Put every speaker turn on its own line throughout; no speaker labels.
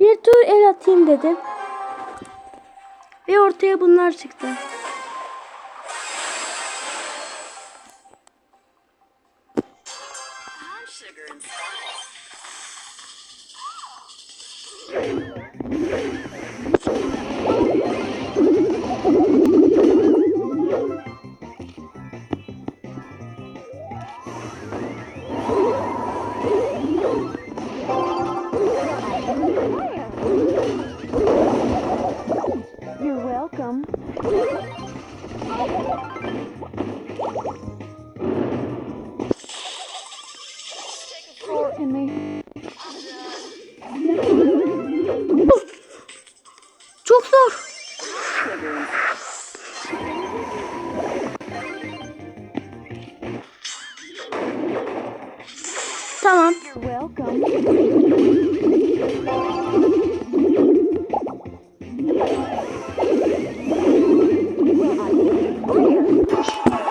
Bir tur el atayım dedim. Ve ortaya bunlar çıktı. Tamam.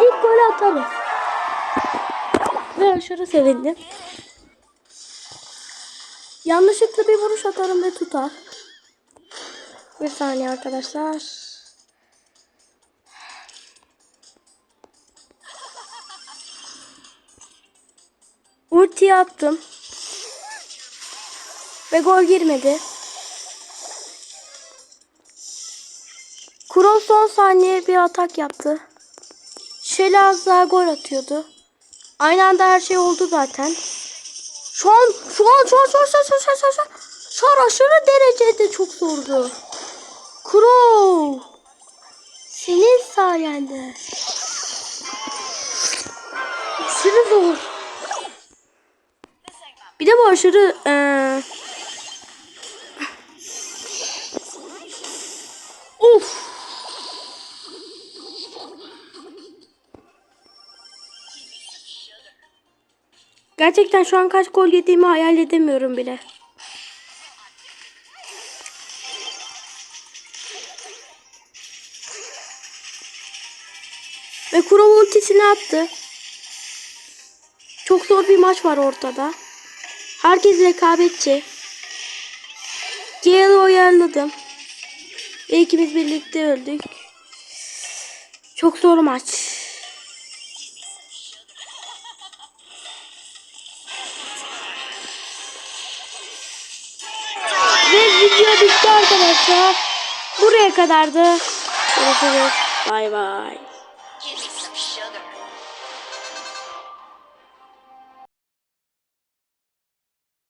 İlk golü atarız. Ve aşırı sevindim. Yanlışlıkla bir vuruş atarım ve tutar. Bir saniye arkadaşlar. Ultiyi attım. Ve gol girmedi. Kuro son saniye bir atak yaptı. Şeli az daha gol atıyordu. Aynı anda her şey oldu zaten. Şu an, şu an, şu an, şu an, şu an, şu an, şu an, şu an, şu an, aşırı derecede çok zordu. Kuro. Senin sayende. Aşırı zor. Bir de bu aşırı eee Of. Gerçekten şu an kaç gol yediğimi hayal edemiyorum bile. Ve Kurov ultisini attı. Çok zor bir maç var ortada. Herkes rekabetçi. Gale'ı uyarladım. Ve ikimiz birlikte öldük. Çok zor maç. Ve video bitti arkadaşlar. Buraya kadardı. Görüşürüz. Bay bay.